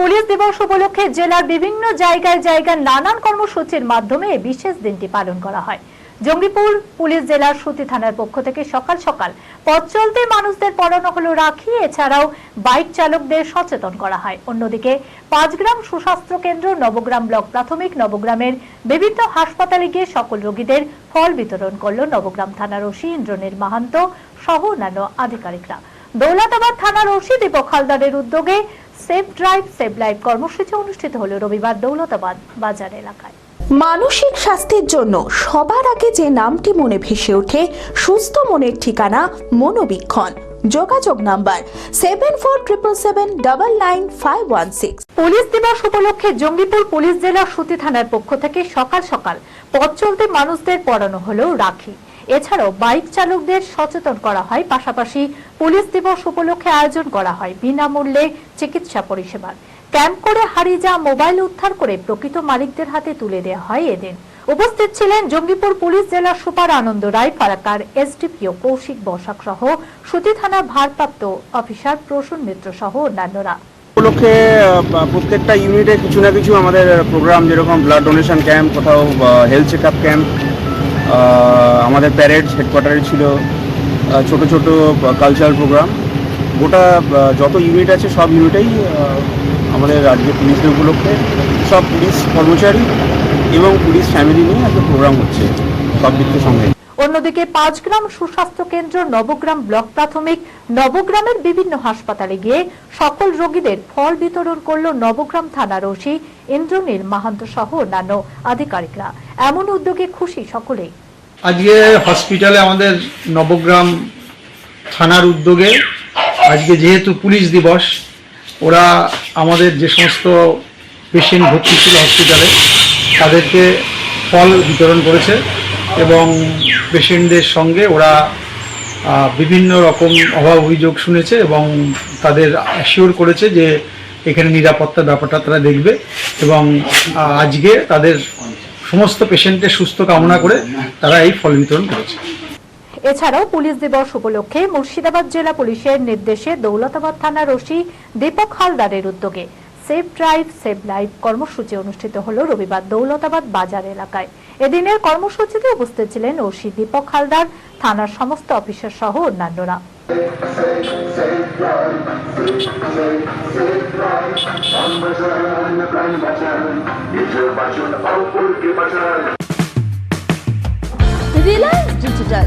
Police দিবস উপলক্ষে জেলার বিভিন্ন জায়গায় জায়গায় নানান কর্মসূচির মাধ্যমে এই বিশেষ দিনটি পালন করা হয়। জঙ্গিপুর পুলিশ জেলার সুতি থানার পক্ষ থেকে সকাল সকাল পথ চলতে মানুষদের পড়ানো হলো রাখি, এছাড়াও বাইক চালকদের সচেতন করা হয়। অন্যদিকে পাঁচগ্রাম সুস্বাস্থ্য কেন্দ্র, নবগ্রাম ব্লক প্রাথমিক, নবগ্রামের বিভিন্ন হাসপাতালে গিয়ে সকল রোগীদের ফল বিতরণ করল নবগ্রাম থানার ওসি ইন্দ্রনীল মাহান্ত সহ অন্যান্য আধিকারিকরা। দৌলতাবাদ থানার ওসি দীপক হালদারের উদ্যোগে সেফ ড্রাইভ সেভ লাইফ কর্মসূচি অনুষ্ঠিত হলো রবিবার দৌলতাবাদ বাজার এলাকায়। মানসিক স্বাস্থ্যের জন্য সবার আগে যে নামটি মনে ভেসে ওঠে সুস্থ মনের ঠিকানা মনোবীক্ষণ। যোগাযোগ number seven four triple seven double nine five one six police দিবস উপলক্ষে জঙ্গিপুর পুলিশ জেলার সুতি থানার পক্ষ থেকে সকাল সকাল পথ চলতে মানুষদের পড়ানো হলো রাখি। এছাড়াও বাইক চালকদের সচেতন করা হয়। পাশাপাশি পুলিশ দিবস উপলক্ষে আয়োজন করা হয় বিনামূল্যে চিকিৎসা পরিষেবার। ক্যাম্প করে যাওয়া মোবাইল উদ্ধার করে প্রকৃত মালিকদের হাতে তুলে দেওয়া হয় এদিন। উপস্থিত ছিলেন জঙ্গিপুর পুলিশ জেলার সুপার আনন্দ রায় ফারাকার এসডিপিও কৌশিক বসাক সহ সুতি থানার ভারপ্রাপ্ত অফিসার প্রসূন মিত্র সহ অন্যান্যরা। উপলক্ষে প্রত্যেকটা ইউনিটে কিছু না কিছু আমাদের প্রোগ্রাম যেরকম ব্লাড ডোনেশন ক্যাম্প কোথাও হেলথ চেক আপ ক্যাম্প আমাদের প্যারেড হেডকোয়ার্টারে ছিল ছোট ছোট কালচারাল প্রোগ্রাম গোটা যত ইউনিট আছে, সব ইউনিটেই আমাদের রাজ্যের পুলিশ ডে উপলক্ষে সব পুলিশ কর্মচারী এবং পুলিশ ফ্যামিলি নিয়ে একটা প্রোগ্রাম হচ্ছে সব দিককে সঙ্গে। অন্যদিকে পাঁচগ্রাম সুস্বাস্থ্য কেন্দ্র নবগ্রাম ব্লক প্রাথমিক, নবগ্রামের বিভিন্ন হাসপাতালে গিয়ে সকল রোগীদের ফল বিতরণ করল নবগ্রাম থানার ওসি ইন্দ্রনীল মাহান্ত সহ অন্যান্য আধিকারিকরা। এমন উদ্যোগে খুশি সকলেই। আজকে হসপিটালে আমাদের নবগ্রাম থানার উদ্যোগে আজকে যেহেতু পুলিশ দিবস, ওরা আমাদের যে সমস্ত পেশেন্ট ভর্তি ছিল হসপিটালে, তাদেরকে ফল বিতরণ করেছে। এবং পেশেন্টদের সঙ্গে ওরা বিভিন্ন রকম অভাব অভিযোগ শুনেছে এবং তাদের অ্যাসিওর করেছে যে এখানে নিরাপত্তার ব্যাপারটা তারা দেখবে এবং আজকে তাদের সমস্ত পেশেন্টের সুস্থ কামনা করে তারা এই ফল বিতরণ করেছে। এছাড়াও পুলিশ দিবস উপলক্ষে মুর্শিদাবাদ জেলা পুলিশের নির্দেশে দৌলতাবাদ থানার ওসি দীপক হালদারের উদ্যোগে সেফ ড্রাইভ, সেভ লাইফ কর্মসূচি অনুষ্ঠিত হলো রবিবার দৌলতাবাদ বাজার এলাকায়। এদিনের কর্মসূচিতে উপস্থিত ছিলেন ওসি দীপক হালদার, থানার সমস্ত অফিসার সহ অন্যান্যরা। রিলায়েন্স ডিজিটাল